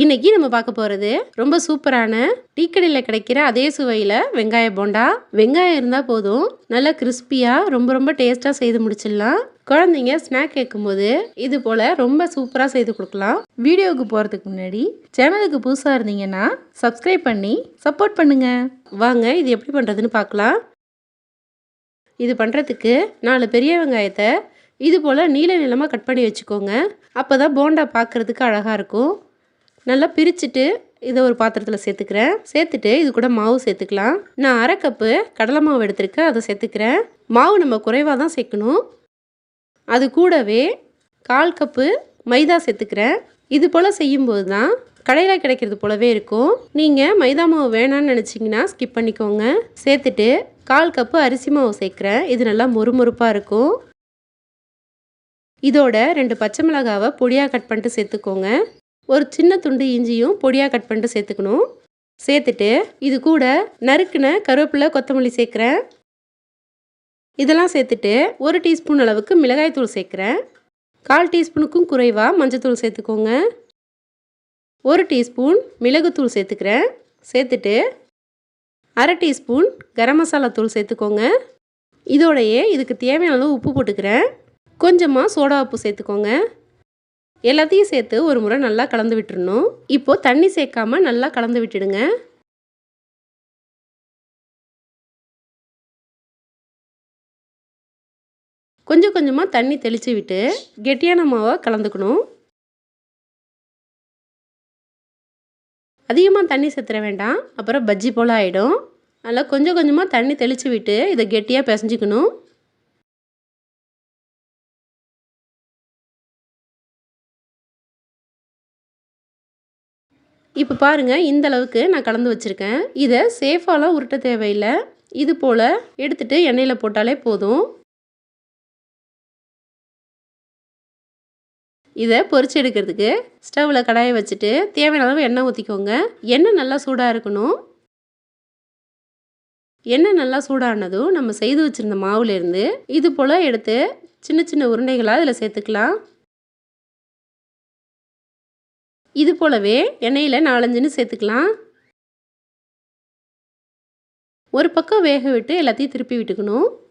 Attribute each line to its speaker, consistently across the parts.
Speaker 1: இன்னைக்கு நம்ம பார்க்க போகிறது ரொம்ப சூப்பரான டீ கடையில் கிடைக்கிற அதே சுவையில் வெங்காய போண்டா. வெங்காயம் இருந்தால் போதும். நல்லா கிறிஸ்பியாக ரொம்ப ரொம்ப டேஸ்ட்டாக செய்து முடிச்சிடலாம். குழந்தைங்க ஸ்நாக் கேட்கும்போது இது போல் ரொம்ப சூப்பராக செய்து கொடுக்கலாம். வீடியோவுக்கு போகிறதுக்கு முன்னாடி சேனலுக்கு புதுசாக இருந்தீங்கன்னா சப்ஸ்கிரைப் பண்ணி சப்போர்ட் பண்ணுங்க. வாங்க இது எப்படி பண்ணுறதுன்னு பார்க்கலாம். இது பண்ணுறதுக்கு நாலு பெரிய வெங்காயத்தை இது போல் நீல நிலமாக கட் பண்ணி வச்சுக்கோங்க. அப்போ தான் போண்டா பார்க்குறதுக்கு அழகாக இருக்கும். நல்லா பிரிச்சுட்டு இதை ஒரு பாத்திரத்தில் சேர்த்துக்கிறேன். சேர்த்துட்டு இது கூட மாவு சேர்த்துக்கலாம். நான் அரை கப்பு கடலை மாவு எடுத்திருக்கேன். அதை சேர்த்துக்கிறேன். மாவு நம்ம குறைவாக தான் சேர்க்கணும். அது கூடவே கால் கப்பு மைதா சேர்த்துக்கிறேன். இது போல் செய்யும்போது தான் கடையில் கிடைக்கிறது போலவே இருக்கும். நீங்கள் மைதா மாவு வேணான்னு நினச்சிங்கன்னா ஸ்கிப் பண்ணிக்கோங்க. சேர்த்துட்டு கால் கப்பு அரிசி மாவு சேர்க்குறேன். இது நல்லா மொறுமொறுப்பாக இருக்கும். இதோட ரெண்டு பச்சை மிளகாவை பொடியாக கட் பண்ணிட்டு சேர்த்துக்கோங்க. ஒரு சின்ன துண்டு இஞ்சியும் பொடியாக கட் பண்ணிட்டு சேர்த்துக்கணும். சேர்த்துட்டு இது கூட நறுக்குன கருவேப்பிலை கொத்தமல்லி சேர்க்குறேன். இதெல்லாம் சேர்த்துட்டு ஒரு டீஸ்பூன் அளவுக்கு மிளகாய்த்தூள் சேர்க்குறேன். கால் டீஸ்பூனுக்கும் குறைவாக மஞ்சத்தூள் சேர்த்துக்கோங்க. ஒரு டீஸ்பூன் மிளகுத்தூள் சேர்த்துக்கிறேன். சேர்த்துட்டு அரை டீஸ்பூன் கரம் மசாலா தூள் சேர்த்துக்கோங்க. இதோடையே இதுக்கு தேவையான அளவு உப்பு போட்டுக்கிறேன். கொஞ்சமாக சோடா உப்பு சேர்த்துக்கோங்க. எல்லாத்தையும் சேர்த்து ஒரு முறை நல்லா கலந்து விட்டுருணும் இப்போது தண்ணி சேர்க்காம நல்லா கலந்து விட்டுடுங்க. கொஞ்சம் கொஞ்சமாக தண்ணி தெளித்து விட்டு கெட்டியான மாவை கலந்துக்கணும். அதிகமாக தண்ணி சேர்த்துற வேண்டாம். அப்புறம் பஜ்ஜி போல் ஆகிடும் அதனால் கொஞ்சம் கொஞ்சமாக தண்ணி தெளித்து விட்டு இதை கெட்டியாக பிசைஞ்சிக்கணும். இப்போ பாருங்கள் இந்த அளவுக்கு நான் கலந்து வச்சுருக்கேன். இதை சேஃபாலாம் உருட்ட தேவையில்லை. இது போல் எடுத்துகிட்டு எண்ணெயில் போட்டாலே போதும். இதை பொறிச்சு எடுக்கிறதுக்கு ஸ்டவ்வில் கடாயை வச்சுட்டு தேவையான அளவு எண்ணெய் ஊற்றிக்கோங்க எண்ணெய் நல்லா சூடாக இருக்கணும். எண்ணெய் நல்லா சூடானதும் நம்ம செய்து வச்சுருந்த மாவுலேருந்து இது போல் எடுத்து சின்ன சின்ன உருண்டைகளாக இதில் சேர்த்துக்கலாம். இது போலவே எண்ணெயில் நாலஞ்சுன்னு சேர்த்துக்கலாம். ஒரு பக்கம் வேக விட்டு எல்லாத்தையும் திருப்பி விட்டுக்கணும்.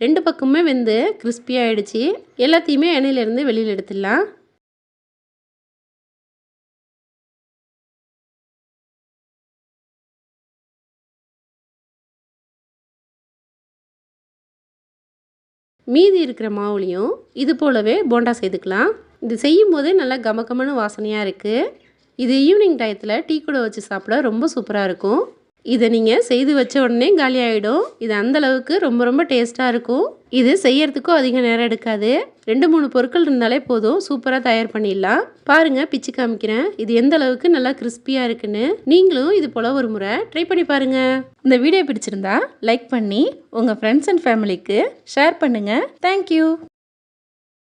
Speaker 1: ரெண்டு பக்கமுமே வெந்து கிறிஸ்பியாகிடுச்சு எல்லாத்தையுமே எண்ணெயிலேருந்து வெளியில் எடுத்துடலாம். மீதி இருக்கிற மாவுலேயும் இது போலவே போண்டா செய்துக்கலாம். இது செய்யும் போதே நல்லா கமகமன்னு வாசனையாக இருக்குது இது ஈவினிங் டயத்தில் டீ கூட வச்சு சாப்பிட ரொம்ப சூப்பராக இருக்கும். இதை நீங்கள் செய்து வச்ச உடனே காலி ஆகிடும் இது அந்தளவுக்கு ரொம்ப ரொம்ப டேஸ்ட்டாக இருக்கும். இது செய்யறதுக்கும் அதிக நேரம் எடுக்காது. ரெண்டு மூணு பொருட்கள் இருந்தாலே போதும். சூப்பராக தயார் பண்ணிடலாம். பாருங்கள் பிச்சு காமிக்கிறேன். இது எந்த அளவுக்கு நல்லா கிறிஸ்பியாக இருக்குன்னு. நீங்களும் இது போல் ஒரு முறை ட்ரை பண்ணி பாருங்கள் இந்த வீடியோ பிடிச்சிருந்தா லைக் பண்ணி உங்கள் ஃப்ரெண்ட்ஸ் அண்ட் ஃபேமிலிக்கு ஷேர் பண்ணுங்கள் தேங்க்யூ